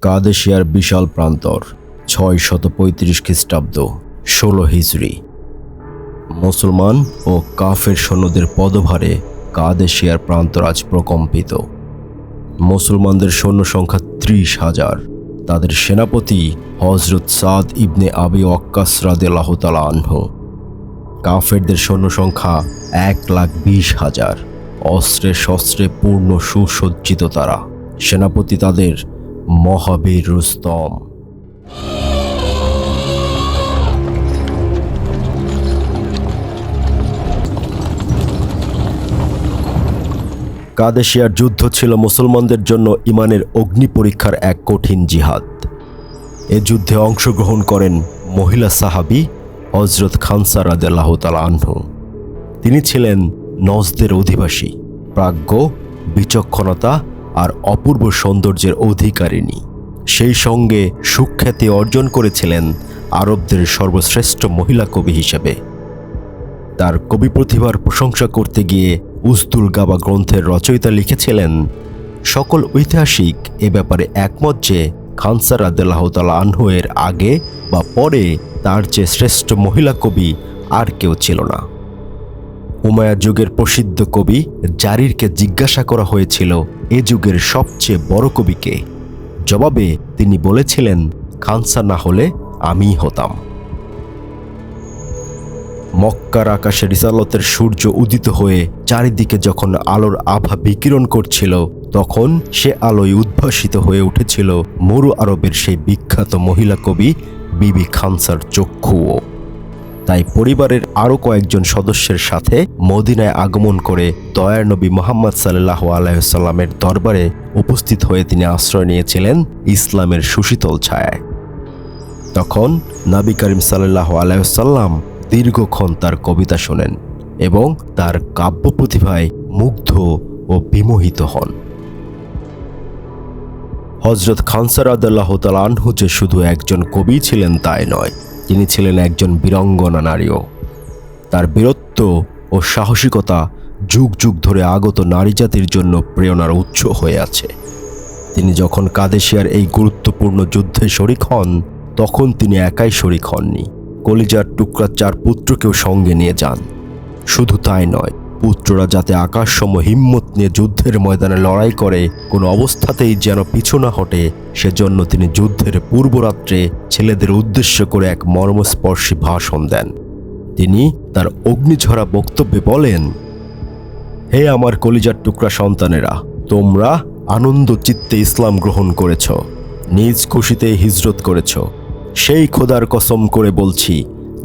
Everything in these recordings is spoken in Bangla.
কাদেশিয়ার বিশাল প্রান্তর ছয় শত পঁয়ত্রিশ খ্রিস্টাব্দ, ষোলো হিজড়ি। মুসলমান ও কাফের সৈন্যদের পদভারে কাদেশিয়ার প্রান্তর আজ প্রকম্পিত। মুসলমানদের সৈন্য সংখ্যা ত্রিশ হাজার। তাদের সেনাপতি হজরত সাদ ইবনে আবি ওয়াক্কাস রাদিয়াল্লাহু তাআলা আনহু। কাফেরদের সৈন্য সংখ্যা এক লাখ বিশ হাজার। অস্ত্রে শস্ত্রে পূর্ণ সুসজ্জিত তারা। সেনাপতি তাদের মহাবীর রুস্তম। কাদেশিয়ার যুদ্ধ ছিল মুসলমানদের জন্য ইমানের অগ্নি পরীক্ষার এক কঠিন জিহাদ। এ যুদ্ধে অংশগ্রহণ করেন মহিলা সাহাবি হজরত খানসা রাদেলাহ আনহু। তিনি ছিলেন নজদের অধিবাসী। প্রাজ্ঞ, বিচক্ষণতা আর অপূর্ব সৌন্দর্যের অধিকারিণী। সেই সঙ্গে সুখ্যাতি অর্জন করেছিলেন আরবদের সর্বশ্রেষ্ঠ মহিলা কবি হিসেবে। তার কবি প্রতিভার প্রশংসা করতে গিয়ে উজদুল গাবা গ্রন্থের রচয়িতা লিখেছিলেন, সকল ঐতিহাসিক এ ব্যাপারে একমত যে খানসার আদাল্লাহ তালা আনহু আগে বা পরে তার চেয়ে শ্রেষ্ঠ মহিলা কবি আর কেউ ছিল না। উমায়া যুগের প্রসিদ্ধ কবি জারিরকে জিজ্ঞাসা করা হয়েছিল এ যুগের সবচেয়ে বড় কবিকে। জবাবে তিনি বলেছিলেন, খানসা না হলে আমিই হতাম। মক্কার আকাশে রিসালতের সূর্য উদিত হয়ে চারিদিকে যখন আলোর আভা বিকিরণ করছিল, তখন সে আলোয় উদ্ভাসিত হয়ে উঠেছিল মরু আরবের সেই বিখ্যাত মহিলা কবি বিবি খানসার চক্ষুও। তাই পরিবারের আরও কয়েকজন সদস্যের সাথে মদিনায় আগমন করে দয়ার নবী মোহাম্মদ সাল্লাহ আলাইসাল্লামের দরবারে উপস্থিত হয়ে তিনি আশ্রয় নিয়েছিলেন ইসলামের সুশীতল ছায়ায়। তখন নবী করিম সাল্লাহ আলাইসাল্লাম দীর্ঘক্ষণ তার কবিতা শোনেন এবং তার কাব্য প্রতিভায় মুগ্ধ ও বিমোহিত হন। হজরত খানসার আদাল্লাহ আনহু যে শুধু একজন কবি ছিলেন তাই নয় তিনি ছিলেন একজন বীরঙ্গনা নারীও। তার বীরত্ব ও সাহসিকতা যুগ যুগ ধরে আগত নারী জাতির জন্য প্রেরণার উৎস হয়ে আছে। তিনি যখন কাদেশিয়ার এই গুরুত্বপূর্ণ যুদ্ধে শরিক হন, তখন তিনি একাই শরিক হননি। কলিজার টুকরা চার পুত্রকেও সঙ্গে নিয়ে যান। শুধু তাই নয় পুত্ররা যাতে আকাশসম হিম্মত নিয়ে যুদ্ধের ময়দানে লড়াই করে, কোনো অবস্থাতেই যেন পিছু না হটে, সেজন্য তিনি যুদ্ধের পূর্বরাত্রে ছেলেদের উদ্দেশ্য করে এক মর্মস্পর্শী ভাষণ দেন। তিনি তার অগ্নিঝরা বক্তব্যে বলেন, হে আমার কলিজার টুকরা সন্তানেরা, তোমরা আনন্দ চিত্তে ইসলাম গ্রহণ করেছ, নিজ খুশিতে হিজরত করেছ। সেই খোদার কসম করে বলছি,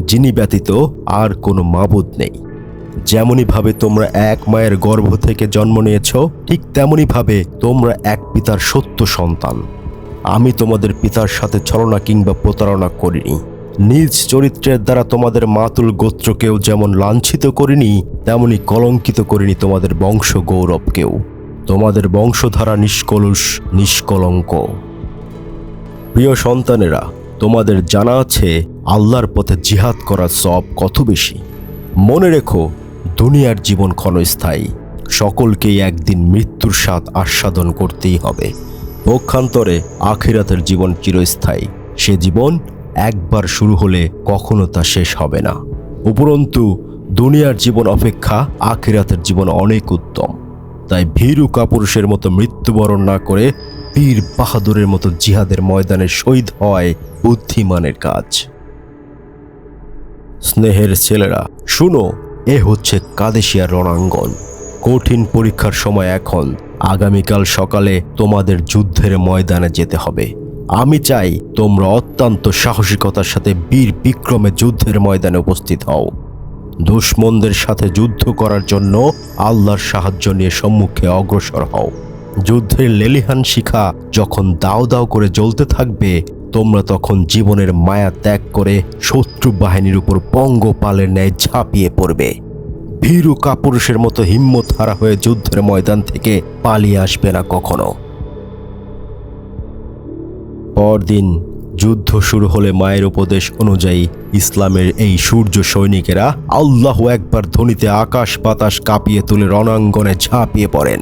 যিনি ব্যতীত আর কোনো মাবুদ নেই। যেমনইভাবে তোমরা এক মায়ের গর্ভ থেকে জন্ম নিয়েছ, ঠিক তেমনইভাবে তোমরা এক পিতার সত্য সন্তান। আমি তোমাদের পিতার সাথে ছলনা কিংবা প্রতারণা করিনি। নিজ চরিত্রের দ্বারা তোমাদের মাতুল গোত্রকেও যেমন লাঞ্ছিত করিনি তেমনি কলঙ্কিত করিনি তোমাদের বংশ গৌরবকেও। তোমাদের বংশধারা নিষ্কলুষ, নিষ্কলঙ্ক। প্রিয় সন্তানেরা, তোমাদের জানা আছে, আল্লাহর পথে জিহাদ করার সব কত বেশি? মনে রেখো দুনিয়ার জীবন ক্ষণস্থায়ী। সকলকেই একদিন মৃত্যুর স্বাদ আস্বাদন করতেই হবে। পক্ষান্তরে আখিরাতের জীবন চিরস্থায়ী। সে জীবন একবার শুরু হলে কখনো তা শেষ হবে না। উপরন্তু, দুনিয়ার জীবন অপেক্ষা আখিরাতের জীবন অনেক উত্তম। তাই ভীরু কাপুরুষের মতো মৃত্যুবরণ না করে পীর বাহাদুরের মতো জিহাদের ময়দানে শহীদ হয় বুদ্ধিমানের কাজ। স্নেহের ছেলেরা, শুনো এ হচ্ছে কাদেশিয়ার রণাঙ্গন। কঠিন পরীক্ষার সময় এখন, আগামীকাল সকালে তোমাদের যুদ্ধের ময়দানে যেতে হবে। আমি চাই তোমরা অত্যন্ত সাহসিকতার সাথে বীর বিক্রমে যুদ্ধের ময়দানে উপস্থিত হও। দুশ্মনদের সাথে যুদ্ধ করার জন্য আল্লাহর সাহায্য নিয়ে সম্মুখে অগ্রসর হও। যুদ্ধের লেলিহান শিখা যখন দাও দাও করে জ্বলতে থাকবে, তোমরা তখন জীবনের মায়া ত্যাগ করে শত্রু বাহিনীর উপর পঙ্গপালের ন্যায় ঝাঁপিয়ে পড়বে। ভীরু কাপুরুষের মতো হিম্মত হারা হয়ে যুদ্ধের ময়দান থেকে পালিয়ে আসবে না কখনো। পরদিন যুদ্ধ শুরু হলে মায়ের উপদেশ অনুযায়ী ইসলামের এই সূর্য সৈনিকেরা আল্লাহ একবার ধ্বনিতে আকাশ বাতাস কাঁপিয়ে তুলে রণাঙ্গনে ঝাঁপিয়ে পড়েন।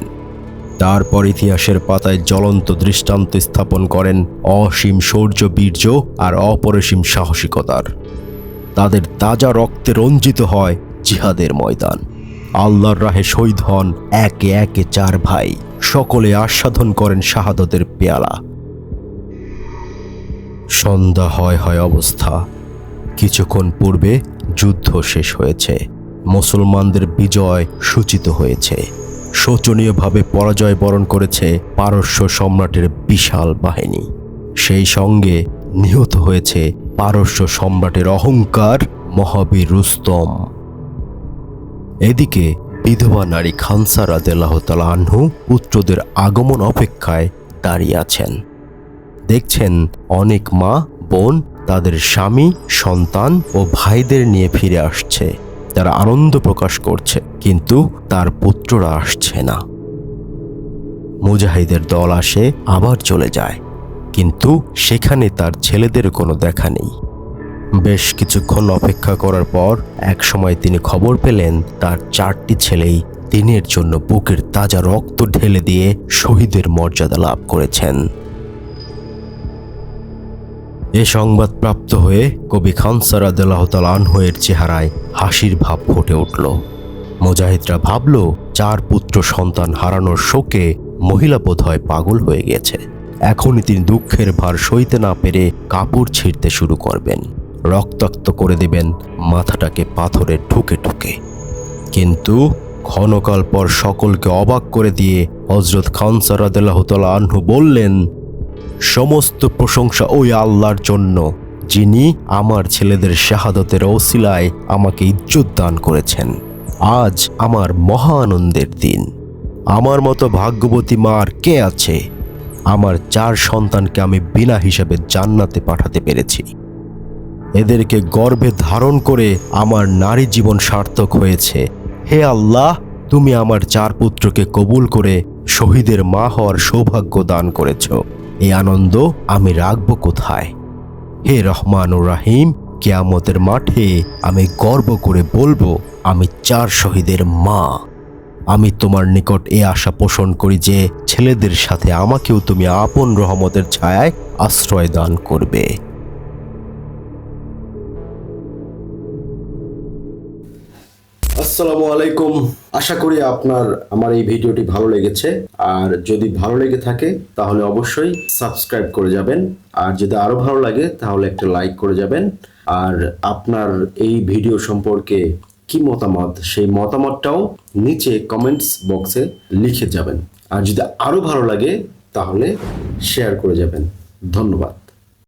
তারপর ইতিহাসের পাতায় জ্বলন্ত দৃষ্টান্ত স্থাপন করেন অসীম শৌর্য বীর্য আর অপরিসীম সাহসিকতার। তাদের তাজা রক্তে রঞ্জিত হয় জিহাদের ময়দান। আল্লাহর রাহে শহীদ হন একে একে চার ভাই। সকলে আস্বাদন করেন শাহাদতের পেয়ালা। সন্ধ্যা হয় হয় অবস্থা। কিছুক্ষণ পূর্বে যুদ্ধ শেষ হয়েছে। মুসলমানদের বিজয় সূচিত হয়েছে। শোচনীয়ভাবে পরাজয় বরণ করেছে পারস্য সম্রাটের বিশাল বাহিনী। সেই সঙ্গে নিহত হয়েছে পারস্য সম্রাটের অহংকার মহাবীর রুস্তম। এদিকে বিধবা নারী খানসা রাদেলাহ আনহু পুত্রদের আগমন অপেক্ষায় দাঁড়িয়ে আছেন। দেখছেন অনেক মা, বোন তাদের স্বামী, সন্তান ও ভাইদের নিয়ে ফিরে আসছে। তারা আনন্দ প্রকাশ করছে, কিন্তু তার পুত্ররা আসছে না। মুজাহিদের দল আসে, আবার চলে যায়, কিন্তু সেখানে তার ছেলেদের কোনো দেখা নেই। বেশ কিছুক্ষণ অপেক্ষা করার পর একসময় তিনি খবর পেলেন, তার চারটি ছেলেই দিনের জন্য বুকের তাজা রক্ত ঢেলে দিয়ে শহীদের মর্যাদা লাভ করেছেন। এ সংবাদ প্রাপ্ত হয়ে কবি খান সারাদাল্লাহ আনহয়ের চেহারায় হাসির ভাব ফুটে উঠল। মুজাহিদরা ভাবল, চার পুত্র সন্তান হারানোর শোকে মহিলা বোধহয় পাগল হয়ে গেছে। এখনই তিনি দুঃখের ভার সইতে না পেরে কাপড় ছিঁড়তে শুরু করবেন। রক্তাক্ত করে দেবেন মাথাটাকে পাথরে ঠুকে ঠুকে কিন্তু ক্ষণকাল পর সকলকে অবাক করে দিয়ে হজরত খান সারাদাল্লাহ আনহু বললেন সমস্ত প্রশংসা ওই আল্লাহর জন্য, যিনি আমার ছেলেদের শাহাদতের ওসিলায় আমাকে ইজ্জত দান করেছেন। আজ আমার মহা আনন্দের দিন। আমার মতো ভাগ্যবতী মা আর কে আছে? আমার চার সন্তানকে আমি বিনা হিসাবে জান্নাতে পাঠাতে পেরেছি। এদেরকে গর্ভে ধারণ করে আমার নারী জীবন সার্থক হয়েছে। হে আল্লাহ, তুমি আমার চার পুত্রকে কবুল করে শহীদের মা হওয়ার সৌভাগ্য দান করেছ। এই আনন্দ আমি রাখব কোথায়? হে রহমান ও রাহিম, কেয়ামতের মাঠে আমি গর্ব করে বলব, আমি চার শহীদের মা। আমি তোমার নিকট এ আশা পোষণ করি যে ছেলেদের সাথে আমাকেও তুমি আপন রহমতের ছায়ায় আশ্রয় দান করবে। আসসালামু আলাইকুম। আশা করি আপনার, আমার এই ভিডিওটি ভালো লেগেছে। আর যদি ভালো লেগে থাকে, তাহলে অবশ্যই সাবস্ক্রাইব করে যাবেন। আর যদি আরও ভালো লাগে, তাহলে একটা লাইক করে যাবেন। আর আপনার এই ভিডিও সম্পর্কে কি মতামত, সেই মতামতটাও নিচে কমেন্টস বক্সে লিখে যাবেন। আর যদি আরও ভালো লাগে, তাহলে শেয়ার করে যাবেন। ধন্যবাদ।